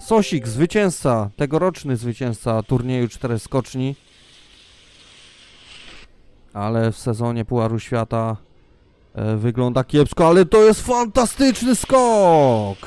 Sosik, zwycięzca, tegoroczny zwycięzca turnieju 4 skoczni. Ale w sezonie Pucharu Świata e, wygląda kiepsko, ale to jest fantastyczny skok!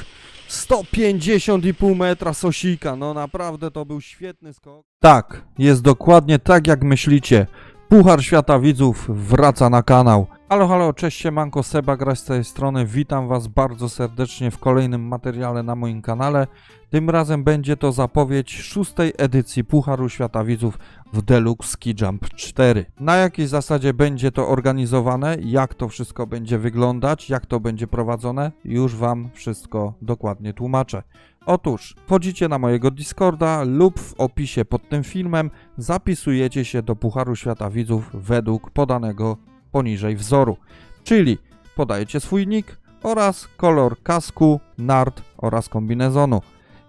150,5 metra Sosika, no naprawdę to był świetny skok. Tak, jest dokładnie tak jak myślicie. Puchar Świata Widzów wraca na kanał. Halo, halo, cześć siemanko, Seba Graś z tej strony. Witam was bardzo serdecznie w kolejnym materiale na moim kanale. Tym razem będzie to zapowiedź szóstej edycji Pucharu Świata Widzów w Deluxe Ski Jump 4. Na jakiej zasadzie będzie to organizowane, jak to wszystko będzie wyglądać, jak to będzie prowadzone, już wam wszystko dokładnie tłumaczę. Otóż wchodzicie na mojego Discorda lub w opisie pod tym filmem zapisujecie się do Pucharu Świata Widzów według podanego poniżej wzoru. Czyli podajecie swój nick oraz kolor kasku, nart oraz kombinezonu.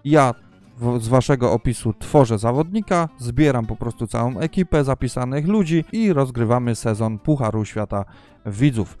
Ja z waszego opisu tworzę zawodnika, zbieram po prostu całą ekipę zapisanych ludzi i rozgrywamy sezon Pucharu Świata Widzów.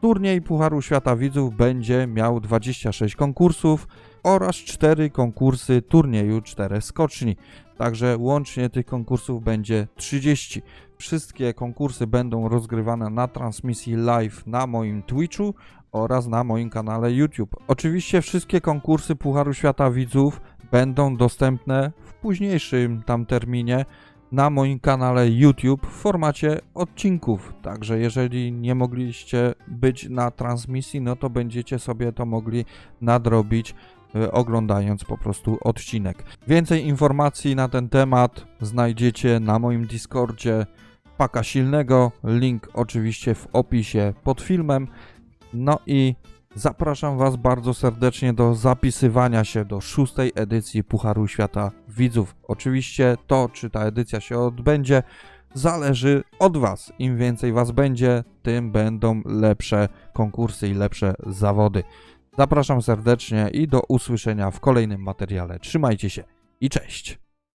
Turniej Pucharu Świata Widzów będzie miał 26 konkursów oraz 4 konkursy turnieju 4 skoczni. Także łącznie tych konkursów będzie 30. Wszystkie konkursy będą rozgrywane na transmisji live na moim Twitchu oraz na moim kanale YouTube. Oczywiście wszystkie konkursy Pucharu Świata Widzów będą dostępne w późniejszym tam terminie na moim kanale YouTube w formacie odcinków. Także jeżeli nie mogliście być na transmisji, no to będziecie sobie to mogli nadrobić oglądając po prostu odcinek. Więcej informacji na ten temat znajdziecie na moim Discordzie Paka Silnego. Link oczywiście w opisie pod filmem. No i zapraszam Was bardzo serdecznie do zapisywania się do szóstej edycji Pucharu Świata Widzów. Oczywiście to, czy ta edycja się odbędzie, zależy od Was. Im więcej Was będzie, tym będą lepsze konkursy i lepsze zawody. Zapraszam serdecznie i do usłyszenia w kolejnym materiale. Trzymajcie się i cześć!